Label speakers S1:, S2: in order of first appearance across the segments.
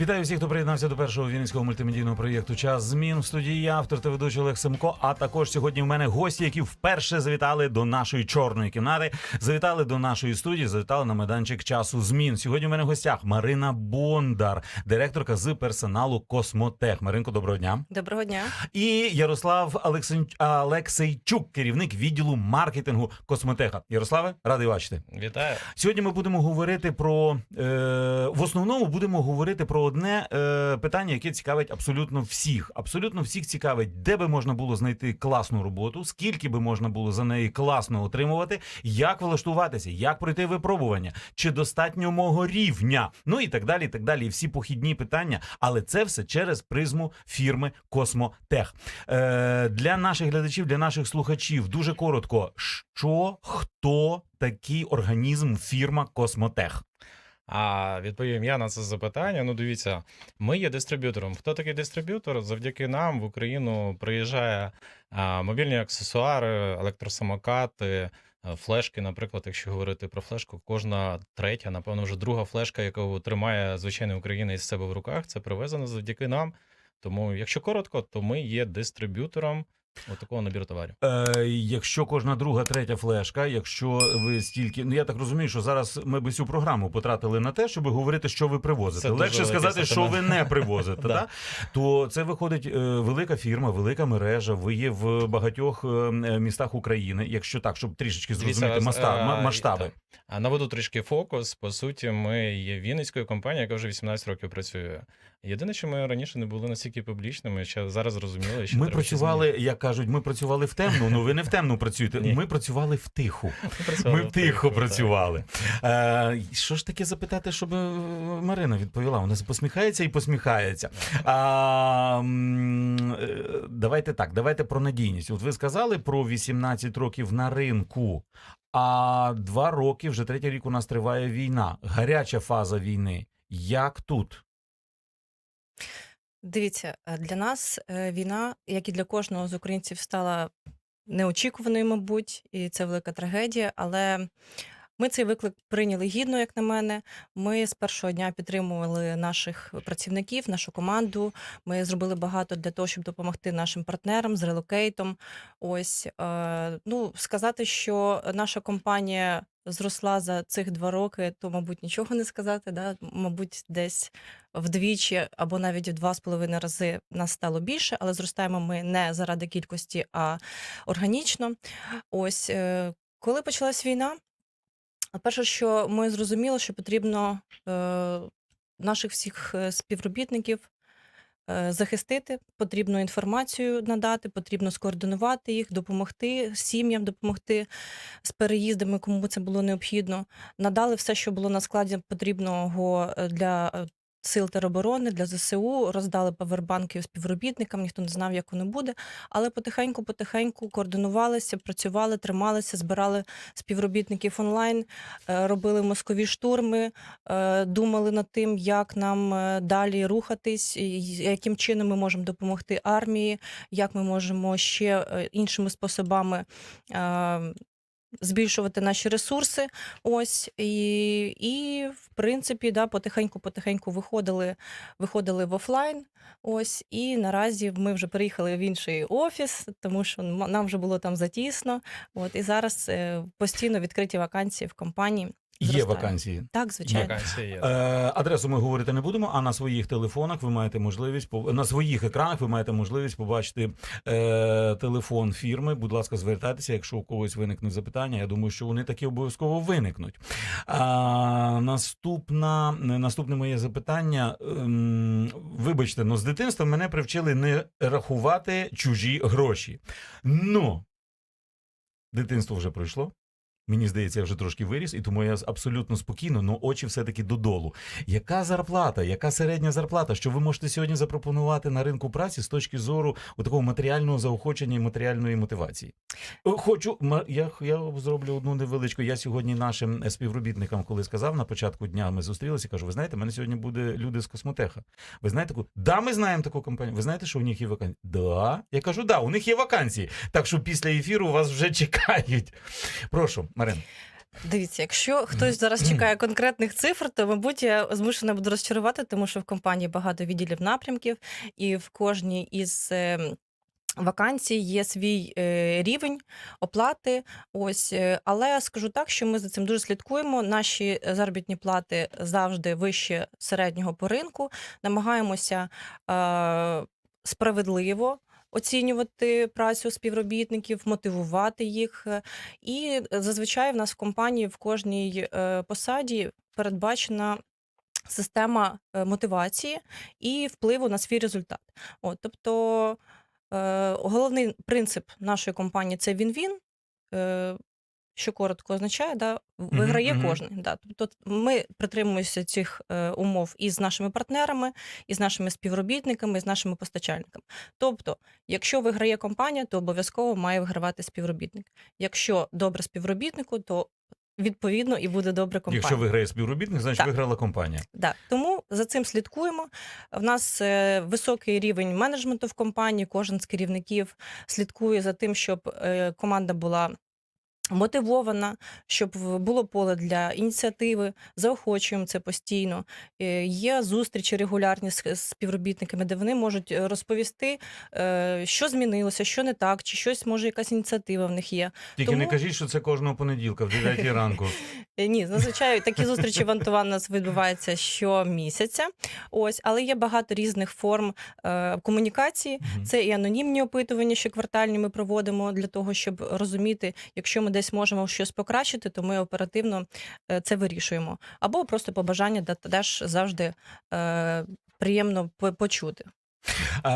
S1: Вітаю всіх, хто приєднався до першого вінницького мультимедійного проєкту Час змін в студії я, автор та ведучий Олег Семко. А також сьогодні в мене гості, які вперше завітали до нашої чорної кімнати, завітали до нашої студії, завітали на майданчик часу змін. Сьогодні в мене в гостях Марина Бондар, директорка з персоналу Космотех. Маринко, доброго дня.
S2: Доброго дня.
S1: І Ярослав Олексин... Алексейчук, керівник відділу маркетингу Космотеха. Ярославе, радий бачити.
S3: Вітаю.
S1: Сьогодні ми будемо говорити про е, в основному будемо говорити про одне е, питання, яке цікавить абсолютно всіх. Абсолютно всіх цікавить, де би можна було знайти класну роботу, скільки би можна було за неї класно отримувати, як влаштуватися, як пройти випробування, чи достатньо мого рівня, ну і так далі. і так далі. І всі похідні питання, але це все через призму фірми Космотех. Е, для наших глядачів, для наших слухачів, дуже коротко, що хто такий організм фірма Космотех?
S3: А відповім я на це запитання. Ну, дивіться, ми є дистриб'ютором. Хто такий дистриб'ютор? Завдяки нам в Україну приїжджає а, мобільні аксесуари, електросамокати, флешки. Наприклад, якщо говорити про флешку, кожна третя, напевно, вже друга флешка, яку тримає звичайний українець з себе в руках, це привезено завдяки нам. Тому, якщо коротко, то ми є дистриб'ютором такого набіру товарів.
S1: Е, якщо кожна друга, третя флешка, якщо ви стільки, ну я так розумію, що зараз ми би всю програму потратили на те, щоб говорити, що ви привозите.
S3: Це
S1: Легше сказати, що ви не привозите.
S3: Да.
S1: То це виходить е, велика фірма, велика мережа. Ви є в багатьох е, містах України. Якщо так, щоб трішечки зрозуміти
S3: е,
S1: масштаби.
S3: так. А наведу трішки фокус. По суті, ми є вінницькою компанією, яка вже 18 років працює. Єдине, що ми раніше не були настільки публічними, ще зараз зрозуміли, що
S1: Ми працювали,
S3: змінити.
S1: як кажуть, ми працювали в темну. Ну ви не в темну працюєте.
S3: Ні.
S1: Ми працювали в тиху.
S3: Ми в
S1: тихо працювали. Е, що ж таке запитати, щоб е, Марина відповіла? Вона посміхається і посміхається. А, е, давайте так, давайте про надійність. От ви сказали про 18 років на ринку, а два роки, вже третій рік у нас триває війна, гаряча фаза війни. Як тут?
S2: Дивіться, е, для нас е, війна, як і для кожного з українців, стала неочікуваною, мабуть, і це велика трагедія. Але ми цей виклик прийняли гідно, як на мене. Ми з першого дня підтримували наших працівників, нашу команду. Ми зробили багато для того, щоб допомогти нашим партнерам з релокейтом. Ось е, ну сказати, що наша компанія зросла за цих два роки, то мабуть нічого не сказати. Да? Мабуть, десь вдвічі або навіть в два з половиною рази нас стало більше, але зростаємо ми не заради кількості, а органічно. Ось е, коли почалась війна, перше, що ми зрозуміли, що потрібно е, наших всіх е, співробітників. е, Захистити потрібно інформацію надати, потрібно скоординувати їх, допомогти сім'ям, допомогти з переїздами, кому це було необхідно. Надали все, що було на складі потрібного е, для е, сил тероборони, для ЗСУ, роздали павербанки співробітникам, ніхто не знав, як воно буде. Але потихеньку-потихеньку координувалися, працювали, трималися, збирали співробітників онлайн, е, робили мозкові штурми, е, думали над тим, як нам е, далі рухатись, яким чином ми можемо допомогти армії, як ми можемо ще іншими способами. Збільшувати наші ресурси, ось і, і в принципі, да, потихеньку-потихеньку виходили, виходили в офлайн. Ось і наразі ми вже переїхали в інший офіс, тому що нам вже було там затісно. От і зараз е, постійно відкриті вакансії в компанії.
S1: Є вакансії.
S2: Так, звичайно.
S3: Вакансії є.
S1: Е, адресу ми говорити не будемо, а на своїх телефонах ви маєте можливість на своїх екранах ви маєте можливість побачити е, телефон фірми. Будь ласка, звертайтеся, якщо у когось виникнуть запитання. Я думаю, що вони такі обов'язково виникнуть. А, наступна, наступне моє запитання. Ем, вибачте, ну з дитинства мене привчили не рахувати чужі гроші. Ну, дитинство вже пройшло. Мені здається, я вже трошки виріс, і тому я абсолютно спокійно, але очі все-таки додолу. Яка зарплата, яка середня зарплата? Що ви можете сьогодні запропонувати на ринку праці з точки зору у такого матеріального заохочення і матеріальної мотивації? Е, Хочу, я, я зроблю одну невеличку. Я сьогодні нашим е, співробітникам, коли сказав на початку дня, ми зустрілися, кажу: ви знаєте, в мене сьогодні буде люди з космотеха. Ви знаєте таку? Да, ми знаємо таку компанію. Ви знаєте, що у них є вакансії? Да. Я кажу, да, у них є вакансії. Так що після ефіру вас вже чекають. Прошу, Марин.
S2: Дивіться, якщо хтось зараз чекає конкретних цифр, то мабуть я змушена буду розчарувати, тому що в компанії багато відділів напрямків, і в кожній із е, вакансій є свій е, рівень оплати. Ось, е, але скажу так, що ми за цим дуже слідкуємо. Наші заробітні плати завжди вище середнього по ринку. Намагаємося справедливо. Оцінювати працю співробітників, мотивувати їх, Е, і е, зазвичай в нас в компанії в кожній е, посаді передбачена система мотивації і впливу на свій результат. От, тобто е, головний принцип нашої компанії це він-він. Е, що коротко означає, да, виграє
S1: мгм.
S2: кожен. Да. Тобто ми притримуємося цих е, умов і з нашими партнерами, і з нашими співробітниками, і з нашими постачальниками. Тобто, якщо виграє компанія, то обов'язково має вигравати співробітник. Якщо добре співробітнику, то відповідно і буде добре компанія.
S1: Якщо виграє співробітник, значить
S2: Так.
S1: виграла компанія.
S2: Да, тому за цим слідкуємо. В нас е, високий рівень менеджменту в компанії. Кожен з керівників слідкує за тим, щоб е, команда була. Мотивована, щоб було поле для ініціативи, заохочуємо це постійно. Е, Є зустрічі регулярні з співробітниками, де вони можуть е, розповісти, е, що змінилося, що не так, чи щось може якась ініціатива в них є.
S1: Тільки не кажіть, що це кожного понеділка в 9 ранку.
S2: Ні, зазвичай такі зустрічі в Антуван у нас відбуваються щомісяця. Ось, але є багато різних форм комунікації. Це і анонімні опитування, що квартальні ми проводимо для того, щоб розуміти, якщо ми десь можемо щось покращити, то ми оперативно е, це вирішуємо. Або просто побажання теж завжди е, приємно по- почути.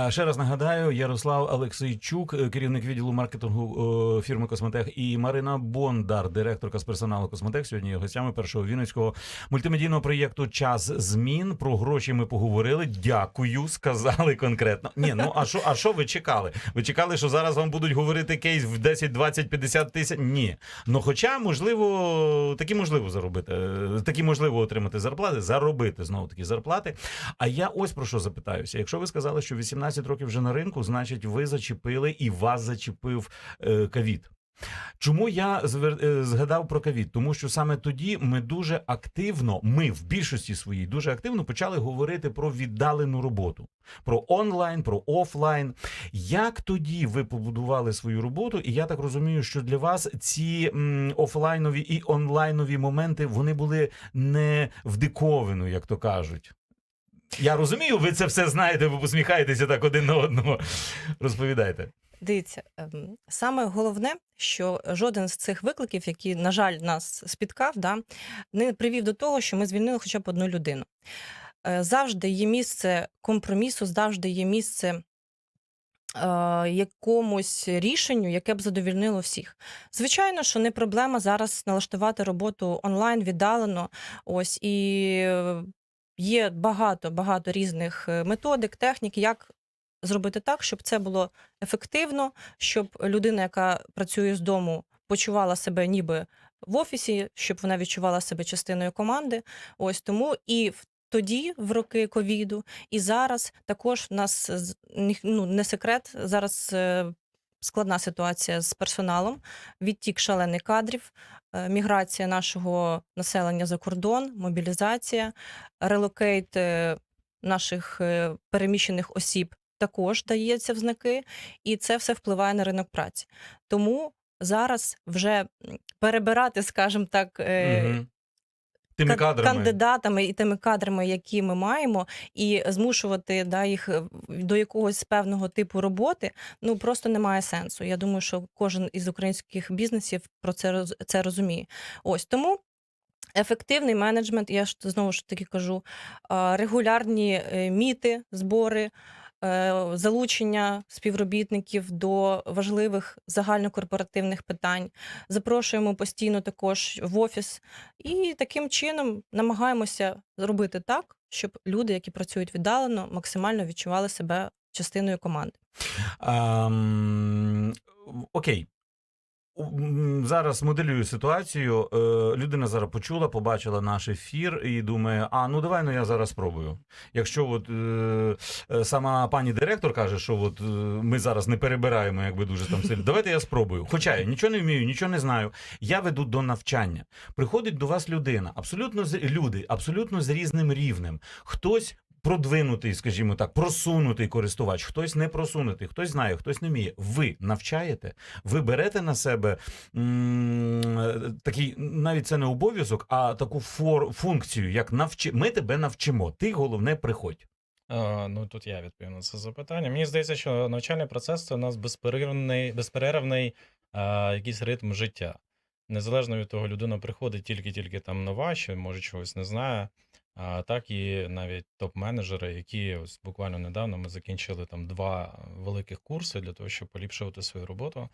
S1: Ще раз нагадаю, Ярослав Олексійчук, е, керівник відділу маркетингу е, фірми Косметех, і Марина Бондар, директорка з персоналу Косметех. Сьогодні гостями першого вінницького мультимедійного проєкту Час змін. Про гроші ми поговорили. Дякую, сказали конкретно. Ні, ну а що, а що ви чекали? Ви чекали, що зараз вам будуть говорити кейс в 10, 20, 50 тисяч? Ні. Ну, хоча, можливо, такі можливо заробити, е, такі можливо отримати зарплати, заробити знову таки зарплати. А я ось про що запитаюся. Якщо ви сказали, що 18 років вже на ринку, значить ви зачепили і вас зачепив е, ковід. Чому я е, згадав про ковід? Тому що саме тоді ми дуже активно, ми в більшості своїй дуже активно почали говорити про віддалену роботу, про онлайн, про офлайн. Як тоді ви побудували свою роботу? І я так розумію, що для вас ці офлайнові і онлайнові моменти вони були не в диковину, як то кажуть. Я розумію, ви це все знаєте, ви посміхаєтеся так один на одного. Розповідайте.
S2: Дивіться, ем, саме головне, що жоден з цих викликів, які, на жаль, нас спіткав, да, не привів до того, що ми звільнили хоча б одну людину. Е, Завжди є місце компромісу, завжди є місце е, якомусь рішенню, яке б задовільнило всіх. Звичайно, що не проблема зараз налаштувати роботу онлайн віддалено. Ось і є багато багато різних е, методик, технік, як зробити так, щоб це було ефективно, щоб людина, яка працює з дому, почувала себе ніби в офісі, щоб вона відчувала себе частиною команди. Ось тому і в тоді, в роки ковіду, і зараз також в нас ну, не секрет. Зараз е, складна ситуація з персоналом, відтік шалений кадрів, е, міграція нашого населення за кордон, мобілізація, релокейт е, наших е, переміщених осіб також дається в знаки, і це все впливає на ринок праці. Тому зараз вже перебирати, скажімо так,
S1: Мгм. Тими
S2: ка-
S1: кадрами.
S2: кандидатами і тими кадрами, які ми маємо, і змушувати да, їх е, до якогось певного типу роботи, ну просто немає сенсу. Я думаю, що кожен із українських бізнесів про це це розуміє. Ось тому. Ефективний менеджмент, я ж знову ж таки кажу, регулярні е, міти, збори, залучення співробітників до важливих загальнокорпоративних питань. Запрошуємо постійно також в офіс, і таким чином намагаємося зробити так, щоб люди, які працюють віддалено, максимально відчували себе частиною команди.
S1: Окей. Зараз моделюю ситуацію. Е, Людина зараз почула, побачила наш ефір і думає: а ну давай ну я зараз спробую. Якщо от е, е, сама пані директор каже, що от ми зараз не перебираємо, якби дуже там сильно. Давайте я спробую. Хоча я нічого не вмію, нічого не знаю. Я веду до навчання. Приходить до вас людина, абсолютно з люди, абсолютно з різним рівнем. Хтось. Продвинутий, скажімо так, просунутий користувач, хтось не просунутий, хтось знає, хтось не вміє. Ви навчаєте, ви берете на себе м, е, такий, навіть це не обов'язок, а таку фор, функцію, як навчи. Ми тебе навчимо. Ти головне приходь.
S3: Ну тут я відповім на це запитання. Мені здається, що навчальний процес це у нас безперервний, безперервний е, якийсь ритм життя. Незалежно від того, людина приходить тільки-тільки там нова, ще може чогось не знає. А так і навіть топ-менеджери, які ось буквально недавно ми закінчили там два великих курси для того, щоб поліпшувати свою роботу.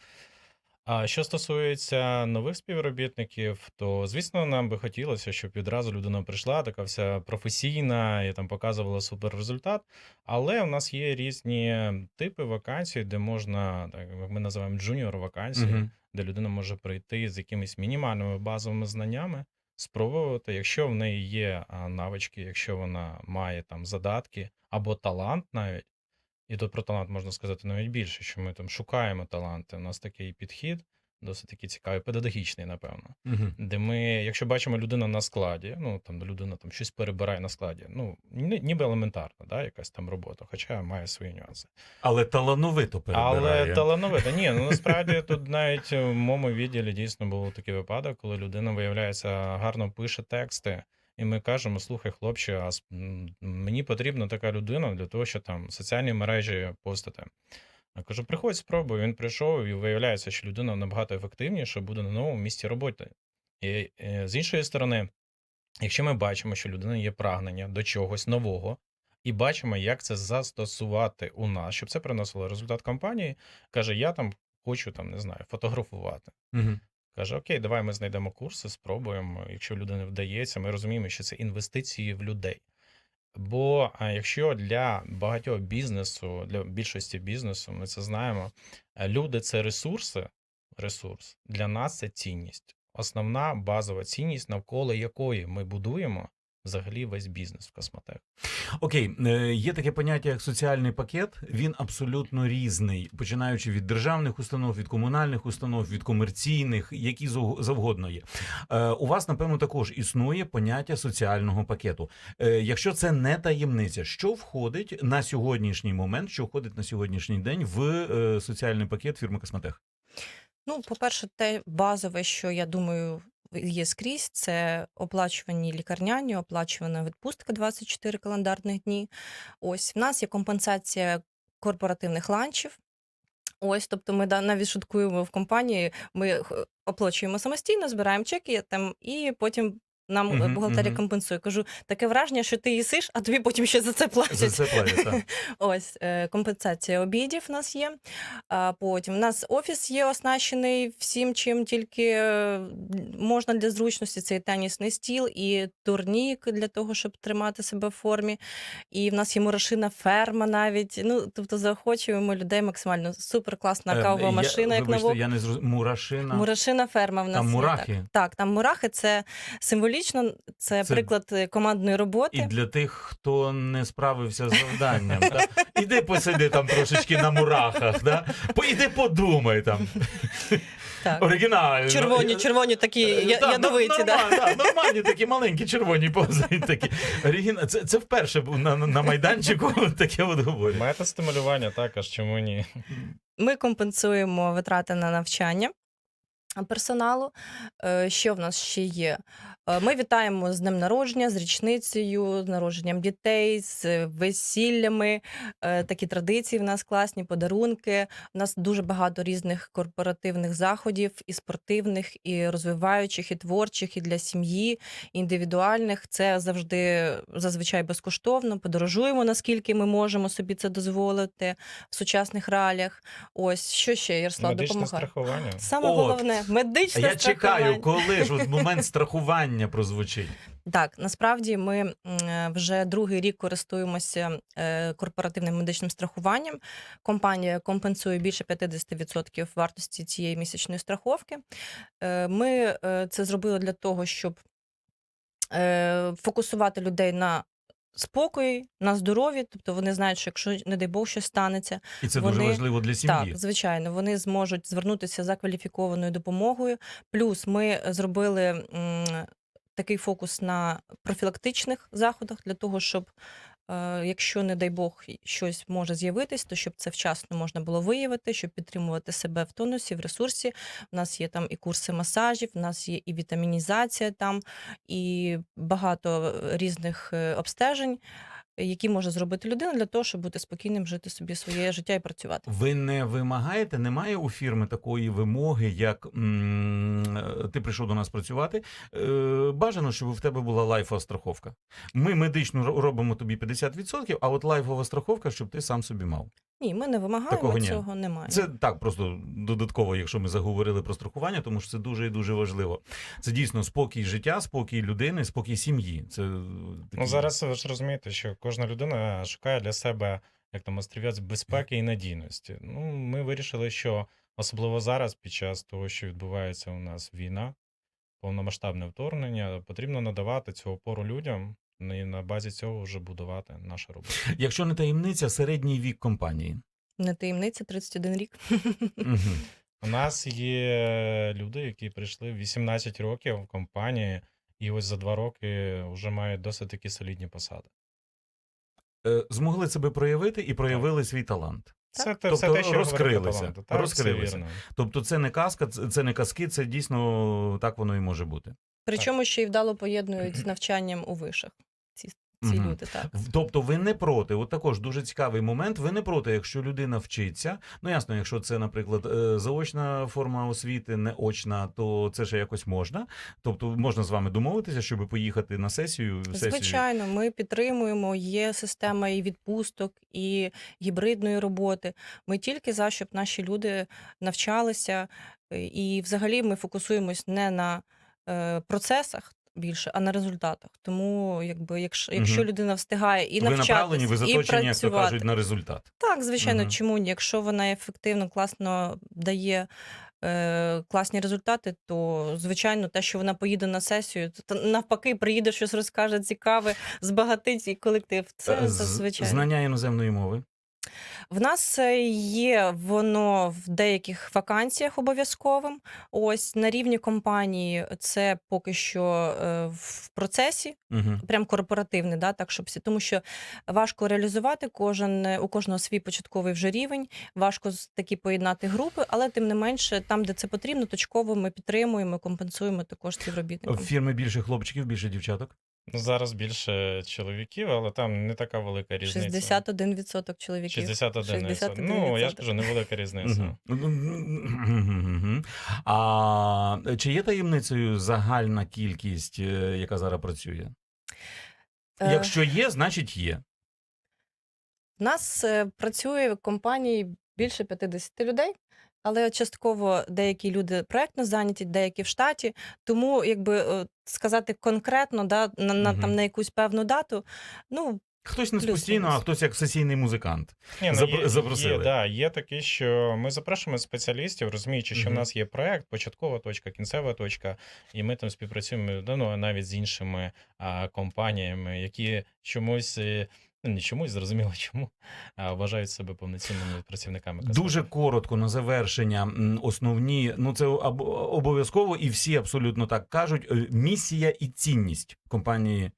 S3: А що стосується нових співробітників, то звісно, нам би хотілося, щоб відразу людина прийшла, така вся професійна і там показувала супер результат. Але у нас є різні типи вакансій, де можна, так як ми називаємо джуніор вакансії,
S1: Мгм.
S3: де людина може прийти з якимись мінімальними базовими знаннями, спробувати, якщо в неї є навички, якщо вона має там задатки або талант навіть. І тут про талант можна сказати навіть більше, що ми там шукаємо таланти. У нас такий підхід, досить такий цікавий, педагогічний, напевно.
S1: Мгм.
S3: Де ми, якщо бачимо людину на складі, ну там людина там щось перебирає на складі, ну ні- ніби елементарна, да, якась там робота, хоча має свої нюанси.
S1: Але талановито перебирає.
S3: Але талановита. Ні, ну насправді тут навіть в моєму відділі дійсно був такий випадок, коли людина, виявляється, гарно пише тексти, і ми кажемо: слухай, хлопче, а мені потрібна така людина для того, щоб там соціальні мережі постити. Я кажу, приходь, спробуй. Він прийшов і виявляється, що людина набагато ефективніше буде на новому місці роботи. І е, з іншої сторони, якщо ми бачимо, що людина є прагнення до чогось нового, і бачимо, як це застосувати у нас, щоб це приносило результат компанії, каже: Я там хочу там, не знаю, фотографувати.
S1: Мгм.
S3: Каже: Окей, давай ми знайдемо курси, спробуємо. Якщо людина вдається, ми розуміємо, що це інвестиції в людей. Бо якщо для багатьох бізнесу, для більшості бізнесу, ми це знаємо, е, люди це ресурси, ресурс для нас це цінність. Основна базова цінність, навколо якої ми будуємо взагалі весь бізнес в Космотех.
S1: Окей, е, є таке поняття як соціальний пакет. Він абсолютно різний, починаючи від державних установ, від комунальних установ, від комерційних, які зав- завгодно є. Е, У вас, напевно, також існує поняття соціального пакету. Е, Якщо це не таємниця, що входить на сьогоднішній момент, що входить на сьогоднішній день в соціальний пакет фірми Косметех?
S2: Ну, по-перше, те базове, що я думаю, є скрізь, це оплачувані лікарняні, оплачувана відпустка 24 календарних дні. Ось в нас є компенсація корпоративних ланчів. Ось, тобто ми навіть шуткуємо в компанії, ми оплачуємо самостійно, збираємо чеки там, і потім нам е,
S1: Мгм,
S2: бухгалтерія
S1: мгм.
S2: компенсує. Кажу, таке враження, що ти їсиш, а тобі потім ще за це платять.
S1: За це платять, так.
S2: Ось е, компенсація обідів у нас є. А потім у нас офіс є оснащений всім, чим тільки е, можна для зручності. Це і тенісний стіл, і турнік для того, щоб тримати себе в формі. І в нас є мурашина ферма навіть. Ну тобто заохочуємо людей максимально. Супер класна кавова
S1: я-
S2: машина, як
S1: вибачте,
S2: на
S1: я не зрозумів. Мурашина.
S2: Мурашина ферма в нас
S1: Там
S2: є,
S1: мурахи?
S2: Так. так, там мурахи це символічно, це,
S1: Це-
S2: приклад е, командної роботи.
S1: І для тих, хто не справився з завданням, та? іди посиди там трошечки на мурахах, да? Іди подумай там.
S2: Так.
S1: Оригінально.
S2: Червоні, червоні такі
S1: Е,
S2: я-
S1: да,
S2: ядовиті.
S1: нор-
S2: Да.
S1: нормально, да, нормальні такі маленькі червоні повзають такі. Оригіна... Це, це вперше на, на майданчику таке от говорять.
S3: Мета стимулювання також, чому ні?
S2: Ми компенсуємо витрати на навчання персоналу. Е, Що в нас ще є? Е, Ми вітаємо з днем народження, з річницею, з народженням дітей, з весіллями. Е, Такі традиції в нас класні, подарунки. У нас дуже багато різних корпоративних заходів, і спортивних, і розвиваючих, і творчих, і для сім'ї, і індивідуальних. Це завжди зазвичай безкоштовно. Подорожуємо, наскільки ми можемо собі це дозволити в сучасних реаліях. Ось що ще Ярослав допомагає.
S3: страхування.
S2: Саме
S1: От.
S2: головне медичне
S1: Я чекаю, коли ж от момент страхування страхування прозвучить.
S2: Так, насправді ми е, вже другий рік користуємося е, корпоративним медичним страхуванням. Компанія компенсує більше 50% вартості цієї місячної страховки. Е, Ми це зробили для того, щоб фокусувати людей на спокої, на здоров'ї. Тобто вони знають, що якщо, не дай Бог, щось станеться,
S1: І це дуже важливо для сім'ї.
S2: так, звичайно, вони зможуть звернутися за кваліфікованою допомогою. Плюс ми зробили такий фокус на профілактичних заходах для того, щоб. е, Якщо, не дай Бог, щось може з'явитись, то щоб це вчасно можна було виявити, щоб підтримувати себе в тонусі, в ресурсі. У нас є там і курси масажів, у нас є і вітамінізація там, і багато різних е, обстежень, які може зробити людина для того, щоб бути спокійним, жити собі своє життя і працювати.
S1: Ви не вимагаєте, немає у фірми такої вимоги, як м, е, ти прийшов до нас працювати. Е, бажано, щоб в тебе була лайфова страховка. Ми медично робимо тобі 50%, а от лайфова страховка, щоб ти сам собі мав.
S2: Ні, ми не вимагаємо
S1: Такого ні.
S2: цього, немає.
S1: Це так, просто додатково, якщо ми заговорили про страхування, тому що це дуже і дуже важливо. Це дійсно спокій життя, спокій людини, спокій сім'ї. Це.
S3: Ну зараз ви ж розумієте, що кожна людина шукає для себе як там острівець безпеки і надійності. Ну, ми вирішили, що особливо зараз, під час того, що відбувається у нас війна, повномасштабне вторгнення, потрібно надавати цю опору людям і на базі цього вже будувати нашу роботу.
S1: Якщо не таємниця, середній вік компанії.
S2: Не таємниця 31 рік.
S3: У нас є люди, які прийшли в 18 років в компанії, і ось за два роки вже мають досить такі солідні посади.
S1: Е, Змогли себе проявити і проявили свій талант.
S3: Це, те-
S1: Тобто
S3: все те, що
S1: розкрилися,
S3: таланту. Так,
S1: розкрилися.
S3: Це.
S1: Тобто, це не казка, це не казки, це дійсно так воно і може бути.
S2: Причому ще й вдало поєднують з навчанням у вишах. Ці, ці
S1: Мгм.
S2: люди, так.
S1: Тобто, ви не проти. От також дуже цікавий момент. Ви не проти, якщо людина вчиться. Ну ясно, якщо це, наприклад, е, заочна форма освіти, не очна, то це ще якось можна. Тобто, можна з вами домовитися, щоб поїхати на сесію. сесію.
S2: Звичайно, ми підтримуємо. Є система і відпусток, і гібридної роботи. Ми тільки за щоб наші люди навчалися, е, і взагалі ми фокусуємось не на процесах. Більше, а на результатах. Тому, якби, якщо, якщо
S1: Мгм.
S2: людина встигає і навчатися,
S1: ви
S2: і
S1: заточені, як то кажуть, на результат.
S2: Так, звичайно,
S1: Мгм.
S2: чому ні? Якщо вона ефективно, класно дає е, класні результати, то звичайно, те, що вона поїде на сесію, то навпаки, приїде щось розкаже цікаве, збагатить і колектив. Це,
S1: Е,
S2: це
S1: з-
S2: звичайно.
S1: Знання іноземної мови.
S2: В нас е, є воно в деяких вакансіях обов'язковим. Ось на рівні компанії це поки що е, в процесі,
S1: Угу.
S2: прям корпоративний, да, так щоб всі, тому що важко реалізувати кожен у кожного свій початковий вже рівень. Важко такі поєднати групи, але тим не менше, там, де це потрібно, точково ми підтримуємо, компенсуємо також
S1: В фірми більше хлопчиків, більше дівчаток.
S3: Ну, зараз більше чоловіків, але там не така велика різниця.
S2: 61% чоловіків.
S3: 61.
S2: 61%.
S3: Ну, я ж кажу, невелика різниця.
S1: А чи є таємницею загальна кількість, е, яка зараз працює?
S2: Е,
S1: Якщо є, значить є.
S2: У нас е, працює в компанії більше 50 людей, але частково деякі люди проектно зайняті, деякі в штаті. Тому, якби е, сказати конкретно, да, на, на,
S1: Мгм.
S2: там, на якусь певну дату, ну,
S1: Хтось не
S2: Плюс-мінус.
S1: постійно, а хтось як сесійний музикант.
S3: Ні, ну,
S1: Запро-
S3: є,
S1: запросили.
S3: Є, да, є таке, що ми запрошуємо спеціалістів, розуміючи, що
S1: Мгм.
S3: в нас є проект, початкова точка, кінцева точка, і ми там співпрацюємо ну, навіть з іншими а, компаніями, які чомусь. Ну, не чомусь, зрозуміло чому, а вважають себе повноцінними працівниками.
S1: Дуже коротко на завершення. Основні, ну це об- обов'язково, і всі абсолютно так кажуть. е, Місія і цінність компанії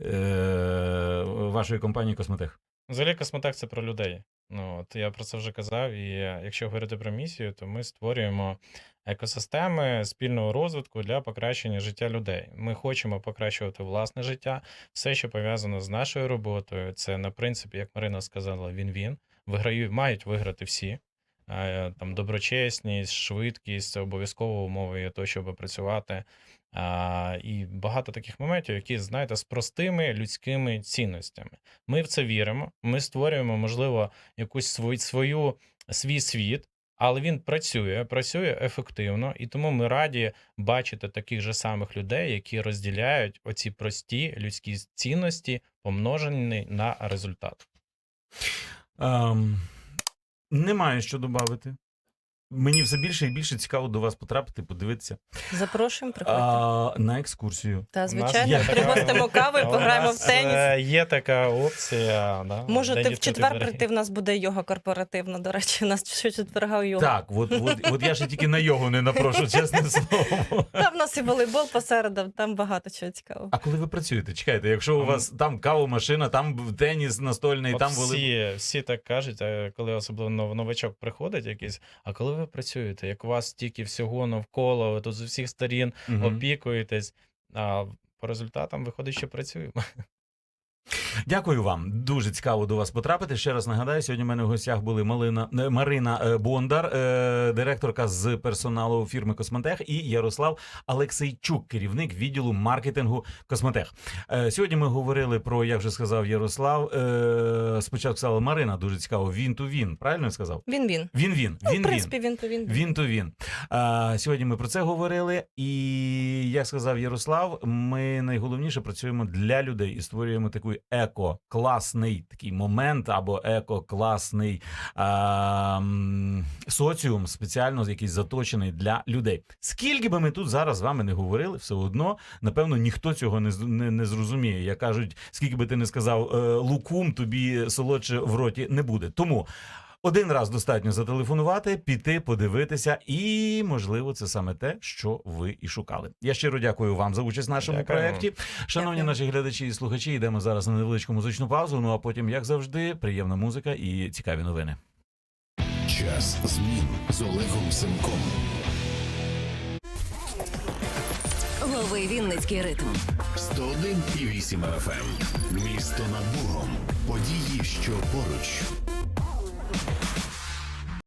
S1: е, вашої компанії Косметех.
S3: Взагалі, косметек це про людей. Ну, от я про це вже казав. І е, якщо говорити про місію, то ми створюємо екосистеми спільного розвитку для покращення життя людей. Ми хочемо покращувати власне життя. Все, що пов'язано з нашою роботою, це на принципі, як Марина сказала, він-він. Виграють, мають виграти всі. Там доброчесність, швидкість, це обов'язково умови є то, щоб працювати. А, і багато таких моментів, які, знаєте, з простими людськими цінностями. Ми в це віримо. Ми створюємо, можливо, якусь свою свій світ, Але він працює, працює ефективно, і тому ми раді бачити таких же самих людей, які розділяють оці прості людські цінності, помножені на результат.
S1: Ем, немає що додати. Мені все більше і більше цікаво до вас потрапити, подивитися
S2: Запрошуємо, приходьте.
S1: а, на екскурсію.
S2: Та звичайно, пригостимо кави,
S3: У
S2: пограємо в теніс.
S3: е, Є така опція. Да,
S2: Можете
S3: День
S2: в четвер прийти. В нас буде йога корпоративна. До речі, у нас щочетверга йога.
S1: Так, от, от, от я ще тільки на йогу не напрошу, чесне слово.
S2: Там в нас і волейбол посередом, там багато чого цікавого.
S1: А коли ви працюєте, чекайте, якщо у вас там кавомашина, там теніс настольний,
S3: От
S1: там волейбол.
S3: всі, всі так кажуть, е, коли особливо нов- новачок приходить якийсь. А коли ви працюєте, як у вас тільки всього навколо, ви тут з усіх сторін
S1: угу.
S3: опікуєтесь, а по результатам виходить, що працюємо.
S1: Дякую вам. Дуже цікаво до вас потрапити. Ще раз нагадаю, сьогодні в мене в гостях були Малина е, Марина е, Бондар, е, директорка з персоналу фірми Космотех, і Ярослав Алексейчук, керівник відділу маркетингу Космотех. Сьогодні ми говорили про, як вже сказав Ярослав. Спочатку сказала Марина, дуже цікаво. Він то він. Правильно я сказав?
S2: Він він.
S1: Він він.
S2: Ну,
S1: Він
S2: в принципі, він то він.
S1: Він то він. А, сьогодні ми про це говорили. І як сказав Ярослав, ми найголовніше працюємо для людей і створюємо такий еко-класний такий момент або еко-класний е соціум, спеціально якийсь заточений для людей. Скільки би ми тут зараз з вами не говорили, все одно, напевно, ніхто цього не, не, не зрозуміє. Як кажуть, скільки би ти не сказав е, лукум, тобі солодше в роті не буде. Тому. Один раз достатньо зателефонувати, піти, подивитися, і можливо, це саме те, що ви і шукали. Я щиро дякую вам за участь в нашому
S3: Дякую.
S1: проєкті. Шановні
S2: Дякую.
S1: наші глядачі і слухачі, йдемо зараз на невеличку музичну паузу. Ну а потім, як завжди, приємна музика і цікаві новини.
S4: Час змін з Олегом Семком.
S5: Лови Вінницький ритм.
S4: 101,8 FM. Місто над Богом. Події, що поруч.